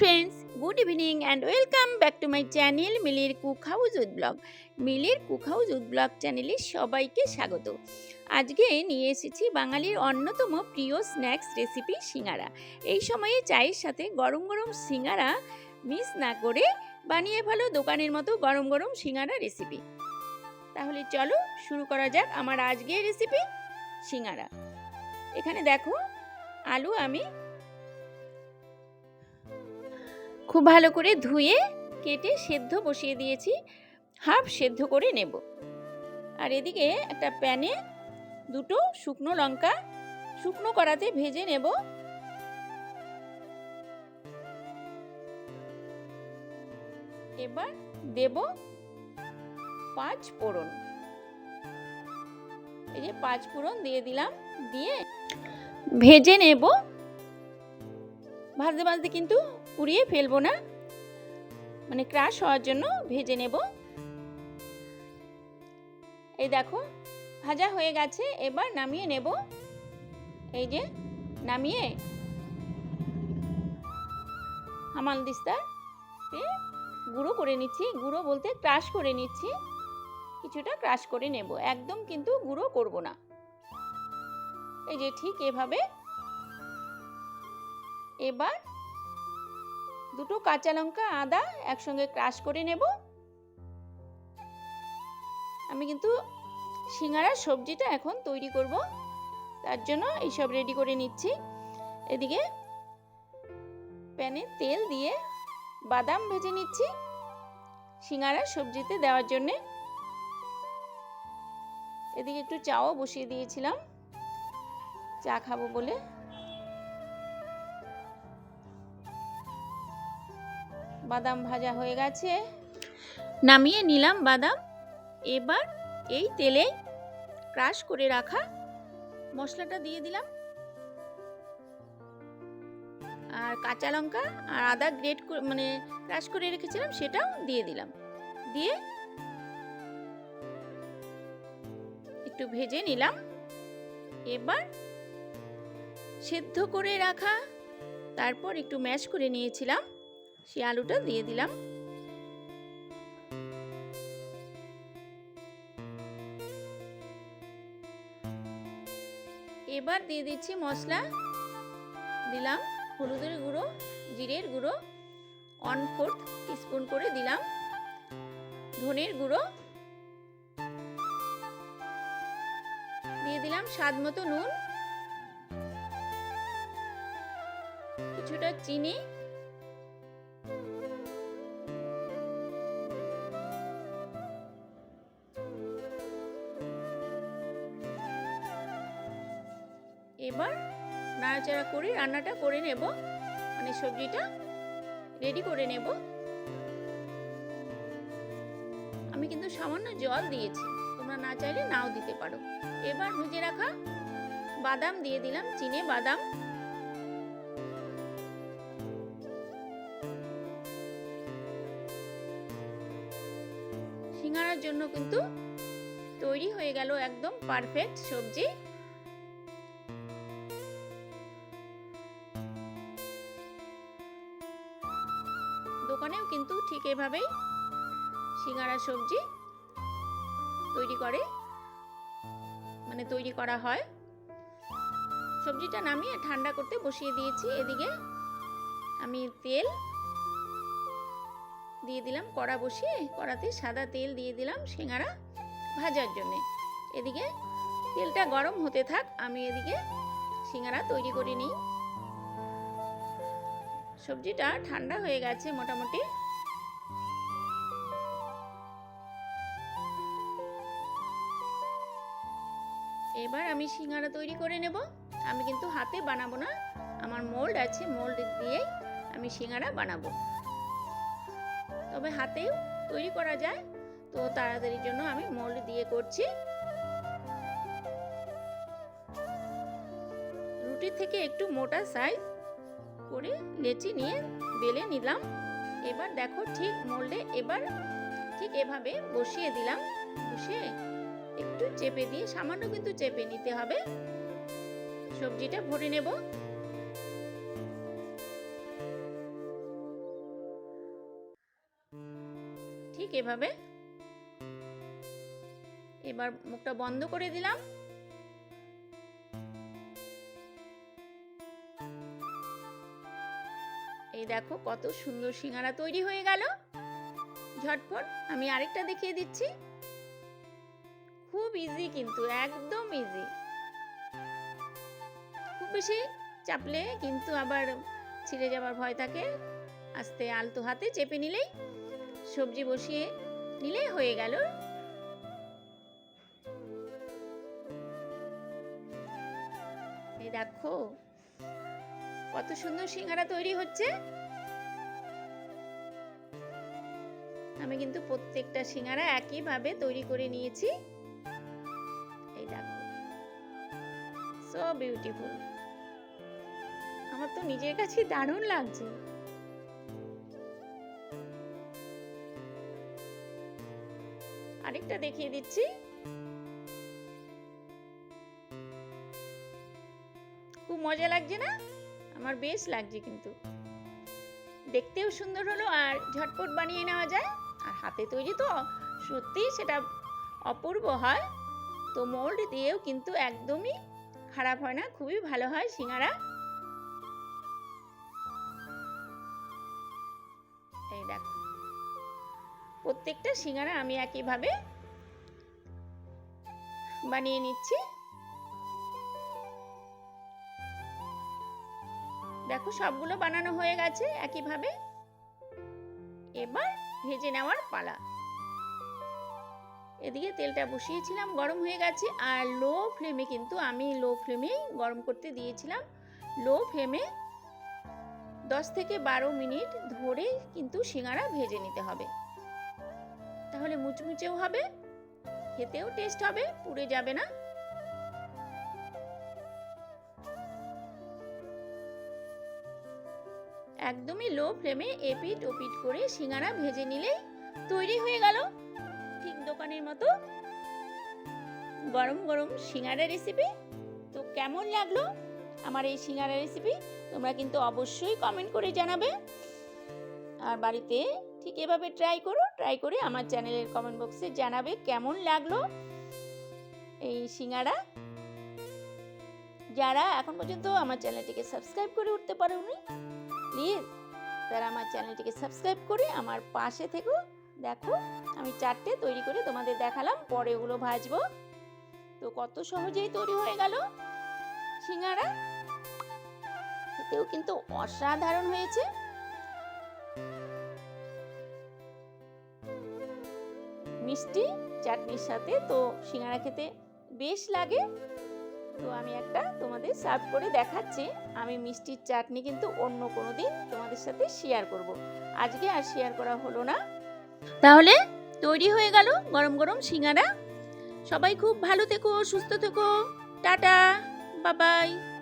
Friends good evening and welcome back to my channel মিলির cook house with blog মিলির cook house with blog চ্যানেলে সবাইকে স্বাগত। আজকে নিয়ে এসেছি বাঙালির অন্যতম প্রিয় স্ন্যাক্স রেসিপি সিঙ্গারা। এই সময়ে চায়ের সাথে গরম গরম সিঙ্গারা মিস না করে বানিয়ে ভালো দোকানের মতো গরম গরম সিঙ্গারা রেসিপি তাহলে চলো শুরু করা যাক আমার আজকের রেসিপি সিঙ্গারা। এখানে দেখো, আলু আমি খুব ভালো করে ধুয়ে, কেটে সেদ্ধ বসিয়ে দিয়েছি। হাফ সেদ্ধ করে নেব। আর এদিকে একটা প্যানে দুটো শুকনো লঙ্কা, শুকনো কড়াতে ভেজে নেব। এবার দেব পাঁচ ফোড়ন। এই যে পাঁচ ফোড়ন দিয়ে দিলাম, দিয়ে ভেজে নেব। ভাজতে ভাজতে কিন্তু পুড়িয়ে ফেলব না। মানে ক্রাশ হওয়ার জন্য ভেজে নেব। এই দেখো, ভাজা হয়ে গেছে, এবার নামিয়ে নেব। এই যে, নামিয়ে হামাল দিস্তার গুঁড়ো করে নিচ্ছি। গুঁড়ো বলতে ক্রাশ করে নিচ্ছি। কিছুটা ক্রাশ করে নেব। একদম কিন্তু গুঁড়ো করব না। এই যে ঠিক এভাবে। এবার দুটো কাঁচা লঙ্কা, আদা একসঙ্গে ক্রাশ করে নেব। আমি কিন্তু সিঙ্গারার সবজিটা এখন তৈরি করব। তার জন্য এইসব রেডি করে নিচ্ছি। এদিকে প্যানে তেল দিয়ে বাদাম ভেজে নিচ্ছি সিঙ্গারার সবজিতে দেওয়ার জন্যে। এদিকে একটু চাও বসিয়ে দিয়েছিলাম। চা খাব বলে। বাদাম ভাজা হয়ে গেছে। নামিয়ে নিলাম বাদাম। এবার এই তেলে ক্রাশ করে রাখা মশলাটা দিয়ে দিলাম। আর কাঁচা লঙ্কা আর আদা গ্রেট মানে ক্রাশ করে রেখেছিলাম, সেটাও দিয়ে দিলাম। দিয়ে একটু ভেজে নিলাম। এবার সেদ্ধ করে রাখা, তারপর একটু ম্যাশ করে নিয়েছিলাম। সে আলুটা দিয়ে দিলাম। এবার দিয়ে দিচ্ছি মশলা। দিলাম হলুদের গুঁড়ো, জিরের গুঁড়ো ওয়ান ফোর্থ টিস্পুন করে দিলাম। ধনের গুঁড়ো। দিয়ে দিলাম স্বাদ মতো নুন। কিছুটা চিনি। করে রান্নাটা করে নেব। মানে সবজিটা রেডি করে নেব। আমি কিন্তু সামান্য জল দিয়েছি। তোমরা না চাইলে নাও দিতে পারো। এবার ভেজে রাখা বাদাম দিয়ে দিলাম, চিনে বাদাম। সিঙ্গারার জন্য কিন্তু তৈরি হয়ে গেল একদম পারফেক্ট সবজি। এভাবেই সিঙ্গারা সবজি তৈরি করে মানে তৈরি করা হয়। সবজিটা নামিয়ে ঠান্ডা করতে বসিয়ে দিয়েছি। এদিকে আমি তেল দিয়ে দিলাম, কড়া বসিয়ে, কড়াতে সাদা তেল দিয়ে দিলাম সিঙ্গারা ভাজার জন্যে। এদিকে তেলটা গরম হতে থাক, আমি এদিকে সিঙ্গারা তৈরি করে নিই। সবজিটা ঠান্ডা হয়ে গেছে মোটামুটি। এবার আমি সিঙ্গারা তৈরি করে নেব। আমি কিন্তু হাতে বানাবো না, আমার মোল্ড আছে মোল্ড দিয়েই আমি সিঙ্গারা বানাবো। তবে হাতেও তৈরি করা যায়, তো তাড়াতাড়ির জন্য আমি মোল্ড দিয়ে করছি। রুটির থেকে একটু মোটা সাইজ করে লেচি নিয়ে বেলে নিলাম। এবার দেখো ঠিক মোল্ডে এবার ঠিক এভাবে বসিয়ে দিলাম। বসিয়ে একটু চেপে দিয়ে, সামান্য কিন্তু চেপে নিতে হবে। সবজিটা ভরে নেব। ঠিক এভাবে। এবার মুখটা বন্ধ করে দিলাম। এই দেখো কত সুন্দর সিঙ্গারা তৈরি হয়ে গেল। ঝটপট আমি আরেকটা দেখিয়ে দিচ্ছি। খুব ইজি কিন্তু, একদম ইজি খুব বেশি চাপলে কিন্তু আবার ছিঁড়ে যাওয়ার ভয় থাকে। আস্তে আলতো হাতে চেপে নিলেই সবজি বসিয়ে নিলে হয়ে গেল। দেখো, কত সুন্দর সিঙ্গারা তৈরি হচ্ছে। আমি কিন্তু প্রত্যেকটা সিঙ্গারা একইভাবে তৈরি করে নিয়েছি। সো বিউটিফুল আমার তো নিজের কাছে দারুণ লাগছে। আরেকটা দেখিয়ে দিচ্ছি। খুব মজা লাগছে না? আমার বেশ লাগছে কিন্তু। দেখতেও সুন্দর হলো আর ঝটপট বানিয়ে নেওয়া যায়। আর হাতে তৈরি তো সত্যি সেটা অপূর্ব হয়। তো মোল্ড দিয়েও কিন্তু একদমই খারাপ হয় না, খুবই ভালো হয় সিঙ্গারা। এই দেখো। প্রত্যেকটা সিঙ্গারা আমি একইভাবে বানিয়ে নিচ্ছি। দেখো, সবগুলো বানানো হয়ে গেছে একইভাবে। এবার ভেজে নেওয়ার পালা। এদিকে তেলটা বসিয়েছিলাম, গরম হয়ে গেছে। আর লো ফ্লেমে কিন্তু আমি লো ফ্লেমেই গরম করতে দিয়েছিলাম। লো ফ্লেমে দশ থেকে বারো মিনিট ধরে কিন্তু সিঙ্গারা ভেজে নিতে হবে। তাহলে মুচমুচেও হবে, খেতেও টেস্ট হবে, পুড়ে যাবে না। একদমই লো ফ্লেমে এপিট ওপিট করে সিঙ্গারা ভেজে নিলেই তৈরি হয়ে গেল। দোকানের মতো গরম গরম সিঙ্গারা রেসিপি তো কেমন লাগল আমার এই সিঙ্গারা রেসিপি তোমরা কিন্তু অবশ্যই কমেন্ট করে জানাবে। আর বাড়িতে ঠিক এভাবে ট্রাই করো ট্রাই করে আমার চ্যানেলের কমেন্ট বক্সে জানাবে কেমন লাগল এই সিঙ্গারা। যারা এখন পর্যন্ত আমার চ্যানেলটিকে সাবস্ক্রাইব করে উঠতে পারোনি প্লিজ তারা আমার চ্যানেলটিকে সাবস্ক্রাইব করে আমার পাশে থেকো। দেখো, আমি চারটে তৈরি করে তোমাদের দেখালাম, পরে ওগুলো ভাজবো। তো কত সহজেই তৈরি হয়ে গেল। সিঙ্গারা খেতেও কিন্তু অসাধারণ হয়েছে। মিষ্টি চাটনির সাথে তো সিঙ্গারা খেতে বেশ লাগে। তো আমি একটা তোমাদের সার্ভ করে দেখাচ্ছি। আমি মিষ্টির চাটনি কিন্তু অন্য কোনো দিন তোমাদের সাথে শেয়ার করব। আজকে আর শেয়ার করা হলো না। তাহলে তৈরি হয়ে গেল গরম গরম সিঙ্গারা। সবাই খুব ভালো থেকো, সুস্থ থেকো। টাটা, বাবাই।